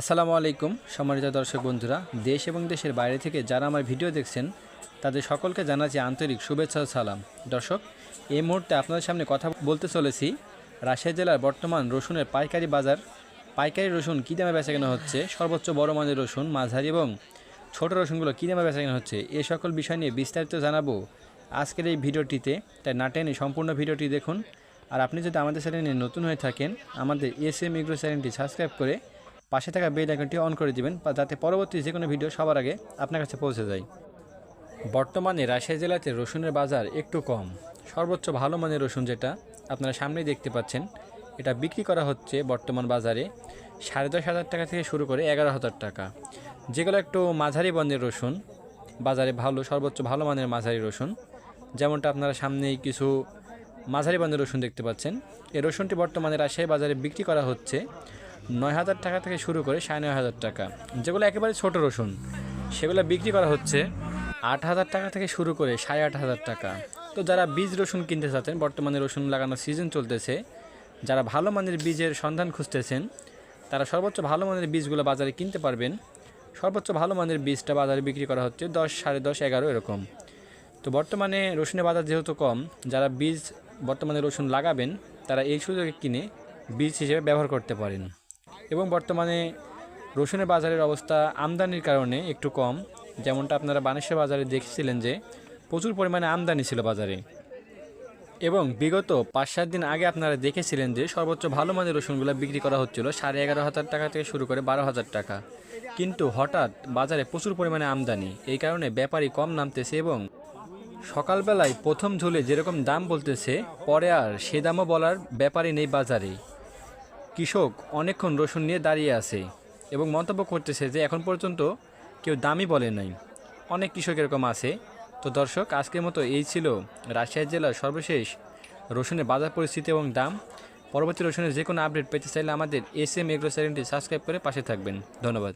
আসসালামু আলাইকুম, সম্মানিত দর্শক বন্ধুরা। দেশ এবং দেশের বাইরে থেকে যারা আমার ভিডিও দেখছেন, তাদের সকলকে জানাচ্ছি আন্তরিক শুভেচ্ছা ও সালাম। দর্শক, এই মুহূর্তে আপনাদের সামনে কথা বলতে চলেছি রাজশাহী জেলার বর্তমান রসুনের পাইকারি বাজার। পাইকারি রসুন কী দামে বেচাকেনা হচ্ছে? সর্বোচ্চ বড় মানের রসুন, মাঝারি এবং ছোট রসুনগুলো কী দামে বেচাকেনা হচ্ছে? এ সকল বিষয় নিয়ে বিস্তারিত জানাব আজকের এই ভিডিওটিতে। তাই না টেনে সম্পূর্ণ ভিডিওটি দেখুন। আর আপনি যদি আমাদের চ্যানেলে নতুন হয়ে থাকেন, আমাদের এস এম ইগ্রো চ্যানেলটি সাবস্ক্রাইব করে পাশে থাকা বেল আইকনটি অন করে দিবেন যাতে পরবর্তী যে কোনো ভিডিও সবার আগে আপনার কাছে পৌঁছে যায়। বর্তমানে রাজশাহী জেলাতে রসুনের বাজার একটু কম। সর্বোচ্চ ভালো মানের রসুন যেটা আপনারা সামনেই দেখতে পাচ্ছেন, এটা বিক্রি করা হচ্ছে বর্তমান বাজারে সাড়ে দশ হাজার টাকা থেকে শুরু করে এগারো হাজার টাকা। যেগুলো একটু মাঝারি বর্ণের রসুন, বাজারে ভালো, সর্বোচ্চ ভালো মানের মাঝারি রসুন, যেমনটা আপনারা সামনেই কিছু মাঝারি বর্ণের রসুন দেখতে পাচ্ছেন। এই রসুনটি বর্তমানে রাজশাহী বাজারে বিক্রি করা হচ্ছে নয় হাজার টাকা থেকে শুরু করে সাড়ে নয় হাজার টাকা। যেগুলো একেবারে ছোট রসুন, সেগুলো বিক্রি করা হচ্ছে আট হাজার টাকা থেকে শুরু করে সাড়ে আট হাজার টাকা। তো যারা বীজ রসুন কিনতে চাচ্ছেন, বর্তমানে রসুন লাগানোর সিজন চলতেছে, যারা ভালো মানের বীজের সন্ধান খুঁজতেছেন, তারা সর্বোচ্চ ভালো মানের বীজগুলো বাজারে কিনতে পারবেন। সর্বোচ্চ ভালো মানের বীজটা বাজারে বিক্রি করা হচ্ছে দশ, সাড়ে দশ, এগারো এরকম। তো বর্তমানে রসুনের বাজার যেহেতু কম, যারা বীজ, বর্তমানে রসুন লাগাবেন, তারা এই সুযোগে কিনে বীজ হিসেবে ব্যবহার করতে পারেন। এবং বর্তমানে রসুনের বাজারের অবস্থা আমদানির কারণে একটু কম। যেমনটা আপনারা বানেশ্বর বাজারে দেখেছিলেন যে প্রচুর পরিমাণে আমদানি ছিল বাজারে। এবং বিগত পাঁচ সাত দিন আগে আপনারা দেখেছিলেন যে সর্বোচ্চ ভালো মানের রসুনগুলো বিক্রি করা হচ্ছিল সাড়ে এগারো হাজার টাকা থেকে শুরু করে বারো হাজার টাকা। কিন্তু হঠাৎ বাজারে প্রচুর পরিমাণে আমদানি, এই কারণে ব্যাপারী কম নামতেছে এবং সকালবেলায় প্রথম ঝুলে যেরকম দাম বলতেছে, পরে আর সে দামও বলার ব্যাপারই নেই বাজারে। কৃষক অনেকক্ষণ রসুন নিয়ে দাঁড়িয়ে আছে এবং মন্তব্য করতেছে যে এখন পর্যন্ত কেউ দামই বলে নাই। অনেক কৃষক এরকম আছে। তো দর্শক, আজকের মতো এই ছিল রাজশাহী জেলার সর্বশেষ রসুনের বাজার পরিস্থিতি এবং দাম। পরবর্তী রসুনের যে কোনো আপডেট পেতে চাইলে আমাদের এস এম এগ্রো চ্যানেলটি সাবস্ক্রাইব করে পাশে থাকবেন। ধন্যবাদ।